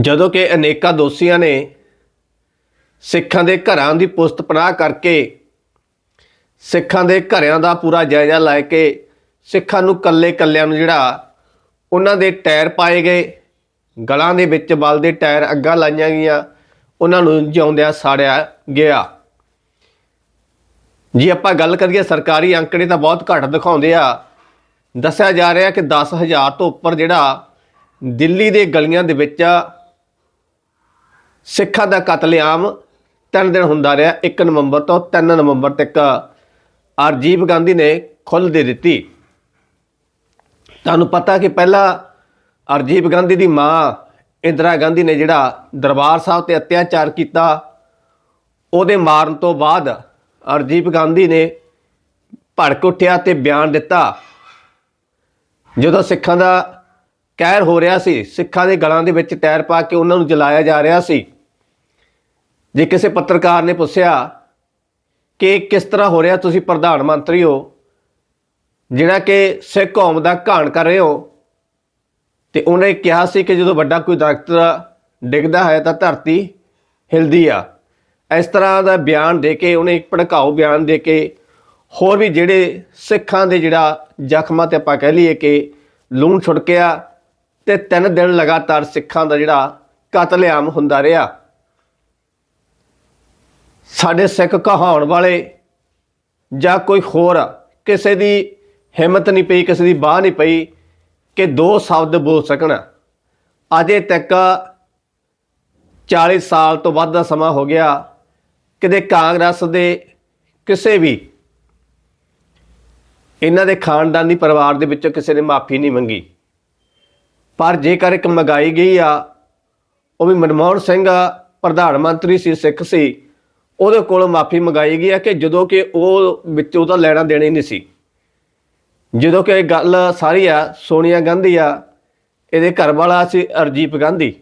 ਜਦੋਂ ਕਿ ਅਨੇਕਾਂ ਦੋਸ਼ੀਆਂ ਨੇ ਸਿੱਖਾਂ ਦੇ ਘਰਾਂ ਦੀ ਪੁਸਤ ਪਨਾਹ ਕਰਕੇ ਸਿੱਖਾਂ ਦੇ ਘਰਿਆਂ ਦਾ ਪੂਰਾ ਜਾਇਜ਼ਾ ਲੈ ਕੇ ਸਿੱਖਾਂ ਨੂੰ ਕੱਲੇ ਕੱਲਿਆਂ ਨੂੰ ਜਿਹੜਾ ਉਹਨਾਂ ਦੇ ਟਾਇਰ ਪਾਏ ਗਏ, ਗਲਾਂ ਦੇ ਵਿੱਚ ਬਲ ਦੇ ਟਾਇਰ ਅੱਗਾਂ ਲਾਈਆਂ ਗਈਆਂ, ਉਹਨਾਂ ਨੂੰ ਜਿਉਂਦਿਆਂ ਸਾੜਿਆ ਗਿਆ। ਜੇ ਆਪਾਂ ਗੱਲ ਕਰੀਏ ਸਰਕਾਰੀ ਅੰਕੜੇ ਤਾਂ ਬਹੁਤ ਘੱਟ ਦਿਖਾਉਂਦੇ ਆ। ਦੱਸਿਆ ਜਾ ਰਿਹਾ ਕਿ 10000 ਤੋਂ ਉੱਪਰ ਜਿਹੜਾ ਦਿੱਲੀ ਦੇ ਗਲੀਆਂ ਦੇ ਵਿੱਚ ਸਿੱਖਾਂ ਦਾ ਕਤਲੇਆਮ ਤਿੰਨ ਦਿਨ ਹੁੰਦਾ ਰਿਹਾ 1 ਨਵੰਬਰ ਤੋਂ 3 ਨਵੰਬਰ ਤੱਕ। ਅਰਜੀਵ ਗਾਂਧੀ ਨੇ ਖੁੱਲ੍ਹ ਦੇ ਦਿੱਤੀ। ਤੁਹਾਨੂੰ ਪਤਾ ਕਿ ਪਹਿਲਾਂ ਅਰਜੀਵ ਗਾਂਧੀ ਦੀ ਮਾਂ ਇੰਦਰਾ ਗਾਂਧੀ ਨੇ ਜਿਹੜਾ ਦਰਬਾਰ ਸਾਹਿਬ ਤੇ ਅਤਿਆਚਾਰ ਕੀਤਾ, ਉਹਦੇ ਮਾਰਨ ਤੋਂ ਬਾਅਦ ਅਰਜੀਵ ਗਾਂਧੀ ਨੇ ਭੜਕ ਉੱਠਿਆ ਤੇ ਬਿਆਨ ਦਿੱਤਾ। ਜਦੋਂ ਸਿੱਖਾਂ ਦਾ ਕਹਿਰ ਹੋ ਰਿਹਾ ਸੀ, ਸਿੱਖਾਂ ਦੇ ਗਲਾਂ ਦੇ ਵਿੱਚ ਟਾਇਰ ਪਾ ਕੇ ਉਹਨਾਂ ਨੂੰ ਜਲਾਇਆ ਜਾ ਰਿਹਾ ਸੀ ਜੇ ਕਿਸੇ ਪੱਤਰਕਾਰ ਨੇ ਪੁੱਛਿਆ ਕਿ ਕਿਸ ਤਰ੍ਹਾਂ ਹੋ ਰਿਹਾ ਤੁਸੀਂ ਪ੍ਰਧਾਨ ਮੰਤਰੀ ਹੋ ਜਿਹੜਾ ਕਿ ਸਿੱਖ ਕੌਮ ਦਾ ਘਾਣ ਕਰ ਰਹੇ ਹੋ, ਤੇ ਉਹਨੇ ਕਿਹਾ ਸੀ ਕਿ ਜਦੋਂ ਵੱਡਾ ਕੋਈ ਦਰਖਤ ਡਿੱਗਦਾ ਹੈ ਤਾਂ ਧਰਤੀ ਹਿਲਦੀ ਆ। ਇਸ ਤਰ੍ਹਾਂ ਦਾ ਬਿਆਨ ਦੇ ਕੇ, ਉਹਨੇ ਇੱਕ ਭੜਕਾਊ ਬਿਆਨ ਦੇ ਕੇ, ਹੋਰ ਵੀ ਜਿਹੜੇ ਸਿੱਖਾਂ ਦੇ ਜਿਹੜਾ ਜ਼ਖਮਾਂ ਤੇ ਆਪਾਂ ਕਹਿ ਲਈਏ ਕਿ ਲੂਣ ਛੁੜਕਿਆ, ਤੇ ਤਿੰਨ ਦਿਨ ਲਗਾਤਾਰ ਸਿੱਖਾਂ ਦਾ ਜਿਹੜਾ ਕਤਲੇਆਮ ਹੁੰਦਾ ਰਿਹਾ। ਸਾਡੇ ਸਿੱਖ ਕਹਾਉਣ ਵਾਲੇ ਜਾਂ ਕੋਈ ਹੋਰ ਕਿਸੇ ਦੀ ਹਿੰਮਤ ਨਹੀਂ ਪਈ, ਕਿਸੇ ਦੀ ਬਾਹ ਨਹੀਂ ਪਈ ਕਿ ਦੋ ਸ਼ਬਦ ਬੋਲ ਸਕਣ। ਅਜੇ ਤੱਕ 40 ਸਾਲ ਤੋਂ ਵੱਧ ਦਾ ਸਮਾਂ ਹੋ ਗਿਆ, ਕਿਤੇ ਕਾਂਗਰਸ ਦੇ ਕਿਸੇ ਵੀ ਇਹਨਾਂ ਦੇ ਖਾਨਦਾਨੀ ਪਰਿਵਾਰ ਦੇ ਵਿੱਚੋਂ ਕਿਸੇ ਨੇ ਮਾਫੀ ਨਹੀਂ ਮੰਗੀ। ਪਰ ਜੇਕਰ ਇੱਕ ਮੰਗਾਈ ਗਈ ਆ, ਉਹ ਵੀ ਮਨਮੋਹਨ ਸਿੰਘ ਪ੍ਰਧਾਨ ਮੰਤਰੀ ਸੀ, ਸਿੱਖ ਸੀ ਉਹਦੇ ਕੋਲੋਂ ਮਾਫੀ ਮੰਗਾਈ ਗਈ ਆ ਕਿ ਜਦੋਂ ਕਿ ਉਹ ਵਿੱਚ ਉਹਦਾ ਲੈਣਾ ਦੇਣਾ ਹੀ ਨਹੀਂ ਸੀ। ਜਦੋਂ ਕਿ ਗੱਲ ਸਾਰੀ ਆ, ਸੋਨੀਆ ਗਾਂਧੀ ਆ, ਇਹਦੇ ਘਰ ਵਾਲਾ ਸੀ ਅਰਜੀਤ ਗਾਂਧੀ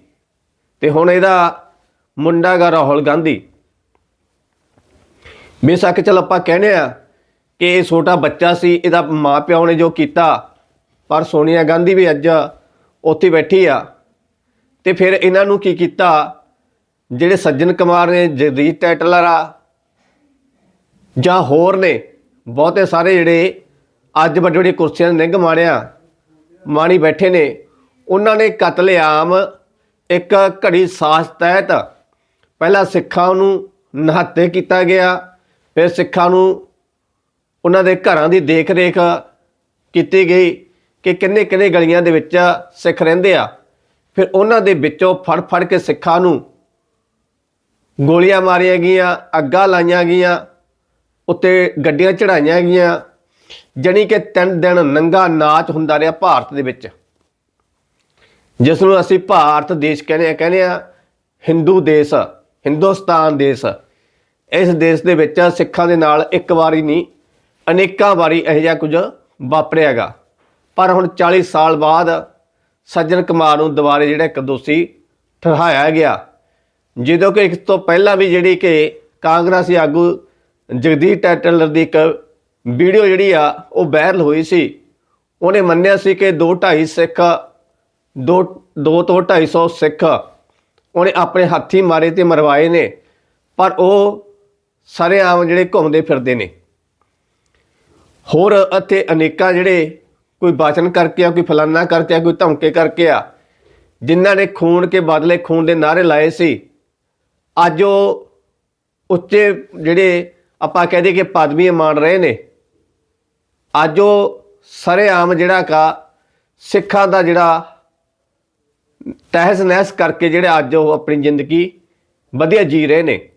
ਤੇ ਹੁਣ ਇਹਦਾ ਮੁੰਡਾ ਗਾ ਰਾਹੁਲ ਗਾਂਧੀ। ਬੇਸ਼ੱਕ ਚਲ ਆਪਾਂ ਕਹਿੰਦੇ ਆ ਕਿ ਇਹ ਛੋਟਾ ਬੱਚਾ ਸੀ, ਇਹਦਾ ਮਾਪਿਓ ਨੇ ਜੋ ਕੀਤਾ, ਪਰ ਸੋਨੀਆ ਗਾਂਧੀ ਵੀ ਅੱਜ ਉੱਥੇ ਬੈਠੀ ਆ ਤੇ ਫਿਰ ਇਹਨਾਂ ਨੂੰ ਕੀ ਕੀਤਾ? ਜਿਹੜੇ ਸੱਜਣ ਕੁਮਾਰ ਨੇ ਜਗਦੀਪ ਟੈਟਲਰ ਆ, ਜਾਂ ਹੋਰ ਨੇ, ਬਹੁਤੇ ਸਾਰੇ ਜਿਹੜੇ ਅੱਜ ਵੱਡੇ ਵੱਡੇ ਕੁਰਸੀਆਂ ਨੇ ਨਿੰਗ ਮਾਣਿਆ ਮਾਣੀ ਬੈਠੇ ਨੇ, ਉਹਨਾਂ ਨੇ ਕਤਲੇਆਮ ਇੱਕ ਘੜੀ ਸਾਸ ਤਹਿਤ ਪਹਿਲਾਂ ਸਿੱਖਾਂ ਨੂੰ ਨਹਾਤੇ ਕੀਤਾ ਗਿਆ, ਫਿਰ ਸਿੱਖਾਂ ਨੂੰ ਉਹਨਾਂ ਦੇ ਘਰਾਂ ਦੀ ਦੇਖ-ਰੇਖ ਕੀਤੀ ਗਈ ਕਿ ਕਿੰਨੇ ਕਿੰਨੇ ਗਲੀਆਂ ਦੇ ਵਿੱਚ ਸਿੱਖ ਰਹਿੰਦੇ ਆ। ਫਿਰ ਉਹਨਾਂ ਦੇ ਵਿੱਚੋਂ ਫੜ-ਫੜ ਕੇ ਸਿੱਖਾਂ ਨੂੰ ਗੋਲੀਆਂ ਮਾਰੀਆਂ ਗਈਆਂ, ਅੱਗਾ ਲਾਈਆਂ ਗਈਆਂ, ਉੱਤੇ ਗੱਡੀਆਂ ਚੜਾਈਆਂ ਗਈਆਂ, ਜਣੀ ਕਿ ਤਿੰਨ ਦਿਨ ਨੰਗਾ ਨਾਚ ਹੁੰਦਾ ਰਿਹਾ ਭਾਰਤ ਦੇ ਵਿੱਚ। ਜਿਸ ਨੂੰ ਅਸੀਂ ਭਾਰਤ ਦੇਸ਼ ਕਹਿੰਦੇ ਆ ਕਹਿੰਦੇ ਆ ਹਿੰਦੂ ਦੇਸ਼, ਹਿੰਦੁਸਤਾਨ ਦੇਸ਼। ਇਸ ਦੇਸ਼ ਦੇ ਵਿੱਚ ਸਿੱਖਾਂ ਦੇ ਨਾਲ ਇੱਕ ਵਾਰੀ ਨਹੀਂ, ਅਨੇਕਾਂ ਵਾਰੀ ਇਹੋ ਜਿਹਾ ਕੁਝ ਵਾਪਰਿਆਗਾ ਪਰ ਹੁਣ 40 ਸਾਲ ਬਾਅਦ ਸੱਜਣ ਕੁਮਾਰ ਨੂੰ ਦੁਬਾਰੇ ਜਿਹੜਾ ਇੱਕ ਦੋਸ਼ੀ ਠਹਿਰਾਇਆ ਗਿਆ। ਜਦੋਂ ਕਿ ਇਸ ਤੋਂ ਪਹਿਲਾਂ ਵੀ ਜਿਹੜੀ ਕਿ ਕਾਂਗਰਸੀ ਆਗੂ ਜਗਦੀਪ ਟੈਟਲਰ ਦੀ ਇੱਕ ਵੀਡੀਓ ਜਿਹੜੀ ਆ, ਉਹ ਵਾਇਰਲ ਹੋਈ ਸੀ। ਉਹਨੇ ਮੰਨਿਆ ਸੀ ਕਿ 2 2.5 ਸਿੱਖ 2 2 ਤੋਂ 250 ਸਿੱਖ ਉਹਨੇ ਆਪਣੇ ਹੱਥੀ ਮਾਰੇ ਤੇ ਮਰਵਾਏ ਨੇ, ਪਰ ਉਹ ਸਾਰੇ ਆਮ ਜਿਹੜੇ ਘੁੰਮਦੇ ਫਿਰਦੇ ਨੇ। ਹੋਰ ਅਤੇ ਅਨੇਕਾਂ ਜਿਹੜੇ ਕੋਈ ਬਾਚਨ ਕਰਕੇ ਆ, ਕੋਈ ਫਲਾਨਾ ਕਰਕੇ ਆ, ਕੋਈ ਧਮਕੇ ਕਰਕੇ ਆ, ਜਿਨ੍ਹਾਂ ਨੇ ਖੂਨ ਕੇ ਬਦਲੇ, ਖੂਨ ਦੇ ਨਾਰੇ ਲਾਏ ਸੀ। ਅੱਜ ਉਹ ਉੱਚੇ ਜਿਹੜੇ ਆਪਾਂ ਕਹਦੇ ਕਿ ਪਦਵੀਆਂ ਮਾਣ ਰਹੇ ਨੇ, ਅੱਜ ਉਹ ਸਰੇਆਮ ਜਿਹੜਾ ਕਾ ਸਿੱਖਾਂ ਦਾ ਜਿਹੜਾ ਤਹਿਸ ਨਹਿਸ ਕਰਕੇ ਜਿਹੜੇ ਅੱਜ ਉਹ ਆਪਣੀ ਜ਼ਿੰਦਗੀ ਵਧੀਆ ਜੀ ਰਹੇ ਨੇ।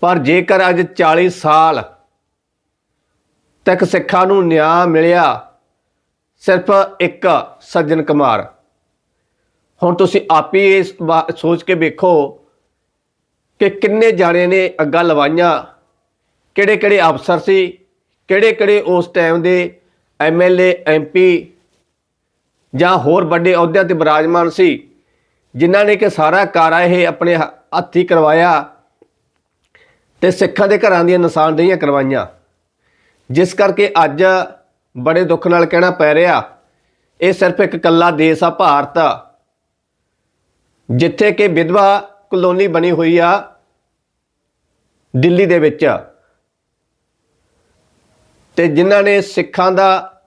ਪਰ ਜੇਕਰ ਅੱਜ 40 ਸਾਲ ਤੱਕ ਸਿੱਖਾਂ ਨੂੰ ਨਿਆਂ ਮਿਲਿਆ, ਸਿਰਫ ਇੱਕ ਸੱਜਣ ਕੁਮਾਰ, ਹੁਣ ਤੁਸੀਂ ਆਪ ਹੀ ਇਸ ਬਾ- ਸੋਚ ਕੇ ਵੇਖੋ ਕਿ ਕਿੰਨੇ ਜਾਣੇ ਨੇ ਅੱਗਾ ਲਵਾਈਆਂ? ਕਿਹੜੇ ਕਿਹੜੇ ਅਫਸਰ ਸੀ? ਕਿਹੜੇ ਕਿਹੜੇ ਉਸ ਟਾਈਮ ਦੇ ਐਮਐਲਏ ਐਮਪੀ ਜਾਂ ਹੋਰ ਵੱਡੇ ਅਹੁਦਿਆਂ ਤੇ ਬਿਰਾਜਮਾਨ ਸੀ, ਜਿਨ੍ਹਾਂ ਨੇ ਕਿ ਸਾਰਾ ਕਾਰਾ ਇਹ ਆਪਣੇ ਹ- ਹੱਥੀ ਕਰਵਾਇਆ ਤੇ ਸਿੱਖਾਂ ਦੇ ਘਰਾਂ ਦੀਆਂ ਨਿਸ਼ਾਨਦੇਹੀਆਂ ਕਰਵਾਈਆਂ। ਜਿਸ ਕਰਕੇ ਅੱਜ ਬੜੇ ਦੁੱਖ ਨਾਲ ਕਹਿਣਾ ਪੈ ਰਿਹਾ, ਇਹ ਸਿਰਫ ਇੱਕ ਕੱਲਾ ਦੇਸ਼ ਆ, ਭਾਰਤ ਜਿੱਥੇ ਕਿ ਵਿਧਵਾ ਕਲੋਨੀ ਬਣੀ ਹੋਈ ਆ, ਦਿੱਲੀ ਦੇ ਵਿੱਚ। ਤੇ ਜਿਨ੍ਹਾਂ ਨੇ ਸਿੱਖਾਂ ਦਾ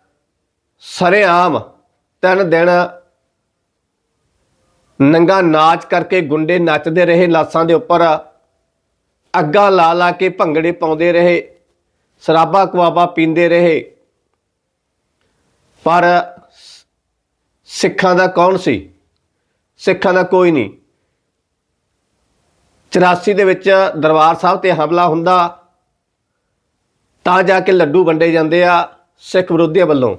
ਸਰੇਆਮ ਤਿੰਨ ਦਿਨ ਨੰਗਾ ਨਾਚ ਕਰਕੇ ਗੁੰਡੇ ਨੱਚਦੇ ਰਹੇ, ਲਾਸਾਂ ਦੇ ਉੱਪਰ ਅੱਗਾ ਲਾ ਲਾ ਕੇ ਭੰਗੜੇ ਪਾਉਂਦੇ ਰਹੇ, ਸ਼ਰਾਬਾ ਕਵਾਬਾ ਪੀਂਦੇ ਰਹੇ। ਪਰ ਸਿੱਖਾਂ ਦਾ ਕੌਣ ਸੀ? ਸਿੱਖਾਂ ਦਾ ਕੋਈ ਨਹੀਂ। 84 ਦੇ ਵਿੱਚ ਦਰਬਾਰ ਸਾਹਿਬ ਤੇ ਹਮਲਾ ਹੁੰਦਾ, ਤਾਂ ਜਾ ਕੇ ਲੱਡੂ ਵੰਡੇ ਜਾਂਦੇ ਆ ਸਿੱਖ ਵਿਰੋਧੀਆਂ ਵੱਲੋਂ।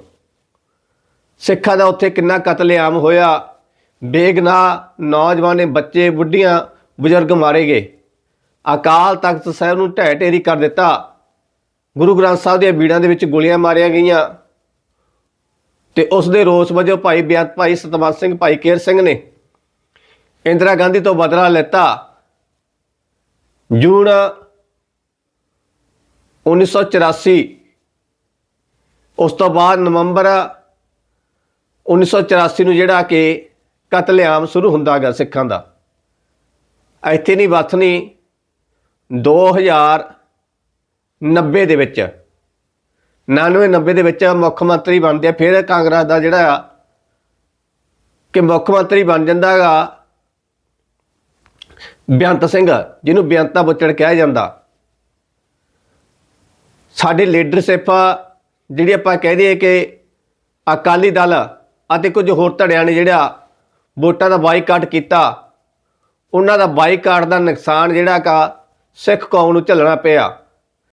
ਸਿੱਖਾਂ ਦਾ ਉੱਥੇ ਕਿੰਨਾ ਕਤਲੇਆਮ ਹੋਇਆ ਬੇਗਨਾਹ ਨੌਜਵਾਨੇ ਬੱਚੇ, ਬੁੱਢੀਆਂ, ਬਜ਼ੁਰਗ ਮਾਰੇ ਗਏ। ਅਕਾਲ ਤਖਤ ਸਾਹਿਬ ਨੂੰ ਢਹਿ ਢੇਰੀ ਕਰ ਦਿੱਤਾ। ਗੁਰੂ ਗ੍ਰੰਥ ਸਾਹਿਬ ਦੀਆਂ ਬੀੜਾਂ ਦੇ ਵਿੱਚ ਗੋਲੀਆਂ ਮਾਰੀਆਂ ਗਈਆਂ। ਤੇ ਉਸ ਦੇ ਰੋਸ ਵਜੋਂ ਭਾਈ ਬਿਆਤ ਭਾਈ ਸਤਵੰਤ ਸਿੰਘ, ਭਾਈ ਕੇਰ ਸਿੰਘ ਨੇ ਇੰਦਰਾ ਗਾਂਧੀ ਤੋਂ ਬਦਲਾ ਲੈਤਾ। ਜੂਨ 1984 ਉਸ ਤੋਂ ਬਾਅਦ ਨਵੰਬਰ 1984 ਨੂੰ ਜਿਹੜਾ ਕਿ ਕਤਲੇਆਮ ਸ਼ੁਰੂ ਹੁੰਦਾ ਗਿਆ ਸਿੱਖਾਂ ਦਾ। ਇੱਥੇ ਨਹੀਂ ਬਥਨੀ 2090 ਦੇ ਵਿੱਚ 99 90 ਦੇ ਵਿੱਚ ਮੁੱਖ ਮੰਤਰੀ ਬਣਦੇ ਆ, ਫਿਰ ਕਾਂਗਰਸ ਦਾ ਜਿਹੜਾ ਆ ਕਿ ਮੁੱਖ ਮੰਤਰੀ ਬਣ ਜਾਂਦਾ ਹੈਗਾ ਬੇਅੰਤ ਸਿੰਘ, ਜਿਹਨੂੰ ਬੇਅੰਤਾ ਬੁੱਚੜ ਕਿਹਾ ਜਾਂਦਾ। ਸਾਡੇ ਲੀਡਰਸ਼ਿਪ ਜਿਹੜੀ ਆਪਾਂ ਕਹਿ ਦਈਏ ਕਿ ਅਕਾਲੀ ਦਲ ਅਤੇ ਕੁਝ ਹੋਰ ਧੜਿਆਂ ਨੇ ਜਿਹੜਾ ਵੋਟਾਂ ਦਾ ਬਾਈਕਾਟ ਕੀਤਾ, ਉਹਨਾਂ ਦਾ ਬਾਈਕਾਟ ਦਾ ਨੁਕਸਾਨ ਜਿਹੜਾ ਕਾ ਸਿੱਖ ਕੌਮ ਨੂੰ ਝੱਲਣਾ ਪਿਆ।